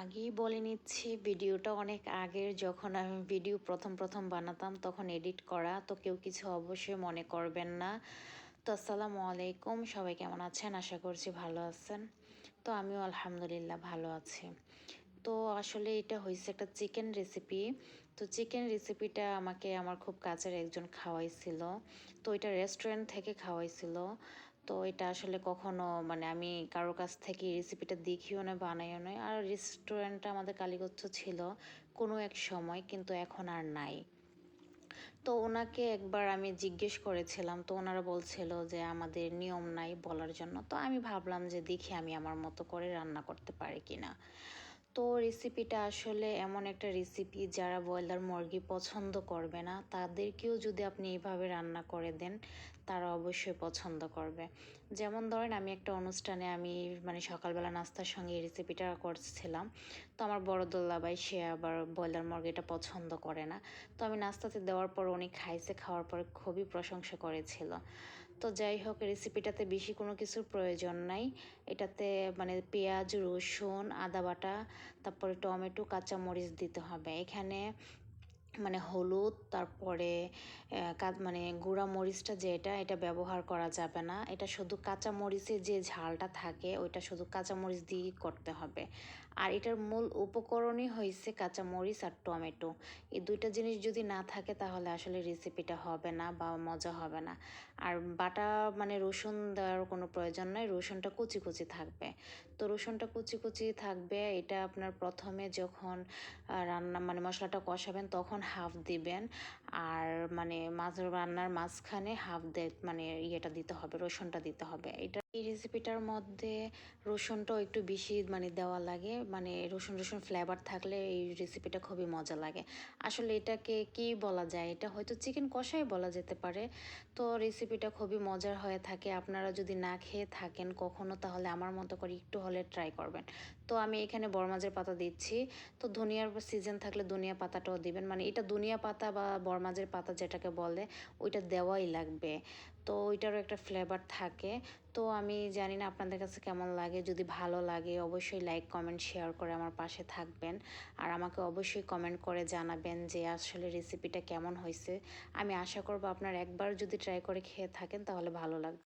আগেই বলে নিচ্ছি, ভিডিওটা অনেক আগের। যখন আমি ভিডিও প্রথম প্রথম বানাতাম তখন এডিট করা, তো কেউ কিছু অবশ্যই মনে করবেন না। তো আসসালামু আলাইকুম, সবাই কেমন আছেন? আশা করছি ভালো আছেন। তো আমিও আলহামদুলিল্লাহ ভালো আছি। তো আসলে এটা হয়েছে একটা চিকেন রেসিপি। তো চিকেন রেসিপিটা আমাকে, আমার খুব কাছের একজন খাওয়াইছিল। তো এটা রেস্টুরেন্ট থেকে খাওয়াইছিল। তো এটা আসলে কখনো মানে আমি কারোর কাছ থেকে রেসিপিটা দেখিও না বানাইও নয় আর রেস্টুরেন্টটা আমাদের কালীগচ্ছ ছিল কোনো এক সময়, কিন্তু এখন আর নাই। তো ওনাকে একবার আমি জিজ্ঞেস করেছিলাম, তো ওনারা বলছিল যে আমাদের নিয়ম নাই বলার জন্য। তো আমি ভাবলাম যে দেখি আমি আমার মতো করে রান্না করতে পারি কি না তো রেসিপিটা আসলে এমন একটা রেসিপি যারা ব্রয়লার মুরগি পছন্দ করবে না, তাদেরকেও যদি আপনি এইভাবে রান্না করে দেন, তারা অবশ্যই পছন্দ করবে। যেমন ধরেন, আমি একটা অনুষ্ঠানে আমি মানে সকালবেলা নাস্তার সঙ্গে এই রেসিপিটা করছিলাম। তো আমার বড় দোল্লাবাই সে আবার ব্রয়লার মুরগিটা পছন্দ করে না। তো আমি নাস্তাতে দেওয়ার পর উনি খাইছে, খাওয়ার পর খুবই প্রশংসা করেছিল। তো যাই হোক রেসিপিটাতে বেশি কোনো কিছুর প্রয়োজন নাই। এটাতে মানে পেঁয়াজ, রসুন, আদা বাটা, তারপরে টমেটো, কাঁচামরিচ দিতে হবে। এখানে মানে হলুদ, তারপরে মানে গুঁড়া মরিচটা যেটা, এটা ব্যবহার করা যাবে না। এটা শুধু কাঁচা মরিচের যে ঝালটা থাকে, ওইটা শুধু কাঁচা মরিচ দিয়েই করতে হবে। আর এটার মূল উপকরণই হয়েছে কাঁচা মরিচ আর টমেটো। এই দুইটা জিনিস যদি না থাকে তাহলে আসলে রেসিপিটা হবে না বা মজা হবে না। আর বাটা মানে রসুন দেওয়ার কোনো প্রয়োজন নয় রসুনটা কুচি কুচি থাকবে। তো রসুনটা কুচি কুচি থাকবে, এটা আপনার প্রথমে যখন রান্না মানে মশলাটা কষাবেন তখন হাফ দিবেন। আর মানে মাছ রান্নার মাঝখানে হাফ দে মানে ইয়েটা দিতে হবে, রসুনটা দিতে হবে। এটা এই রেসিপিটার মধ্যে রসুনটাও একটু বেশি মানে দেওয়া লাগে। মানে রসুন রসুন ফ্লেভার থাকলে এই রেসিপিটা খুবই মজা লাগে। আসলে এটাকে কি বলা যায়? এটা হয়তো চিকেন কষাই বলা যেতে পারে। তো রেসিপিটা খুবই মজার হয়ে থাকে। আপনারা যদি না খেয়ে থাকেন কখনো, তাহলে আমার মতো করে একটু হলে ট্রাই করবেন। তো আমি এখানে বরমাজের পাতা দিচ্ছি। তো ধনিয়ার সিজন থাকলে ধনিয়া পাতাটাও দিবেন। মানে এটা ধনিয়া পাতা বা বরমাজের পাতা যেটাকে বলে, ওইটা দেওয়াই লাগবে। তো ওইটারও একটা ফ্লেভার থাকে। তো আমি জানি না আপনাদের কাছে কেমন লাগে, যদি ভালো লাগে অবশ্যই লাইক কমেন্ট শেয়ার করে আমার পাশে থাকবেন। আর আমাকে অবশ্যই কমেন্ট করে জানাবেন যে আসলে রেসিপিটা কেমন হয়েছে। আমি আশা করব আপনার একবার যদি ট্রাই করে খেয়ে থাকেন তাহলে ভালো লাগবে।